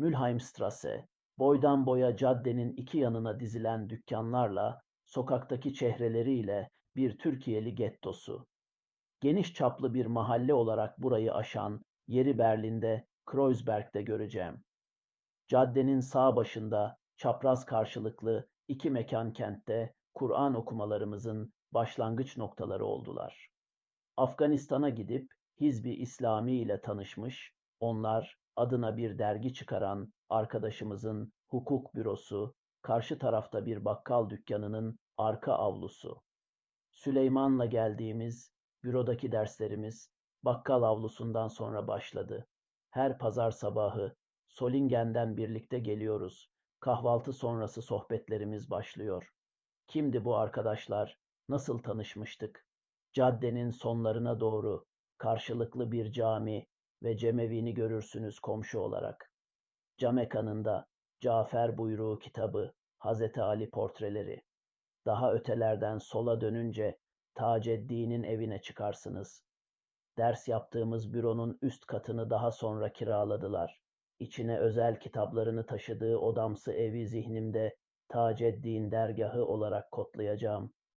Mülheimstrasse, boydan boya caddenin iki yanına dizilen dükkanlarla, sokaktaki çehreleriyle bir Türkiyeli gettosu. Geniş çaplı bir mahalle olarak burayı aşan, yeri Berlin'de, Kreuzberg'de göreceğim. Caddenin sağ başında, çapraz karşılıklı iki mekan kentte Kur'an okumalarımızın başlangıç noktaları oldular. Afganistan'a gidip Hizbi İslami ile tanışmış, onlar adına bir dergi çıkaran arkadaşımızın hukuk bürosu, karşı tarafta bir bakkal dükkanının arka avlusu. Süleyman'la geldiğimiz bürodaki derslerimiz bakkal avlusundan sonra başladı. Her pazar sabahı Solingen'den birlikte geliyoruz. Kahvaltı sonrası sohbetlerimiz başlıyor. Kimdi bu arkadaşlar? Nasıl tanışmıştık? Caddenin sonlarına doğru karşılıklı bir cami ve cemevini görürsünüz komşu olarak. Camekan'ında Cafer buyruğu kitabı, Hazreti Ali portreleri. Daha ötelerden sola dönünce Taceddin'in evine çıkarsınız. Ders yaptığımız büronun üst katını daha sonra kiraladılar. İçine özel kitaplarını taşıdığı odamsı evi zihnimde Taceddin dergahı olarak kodlayacağım.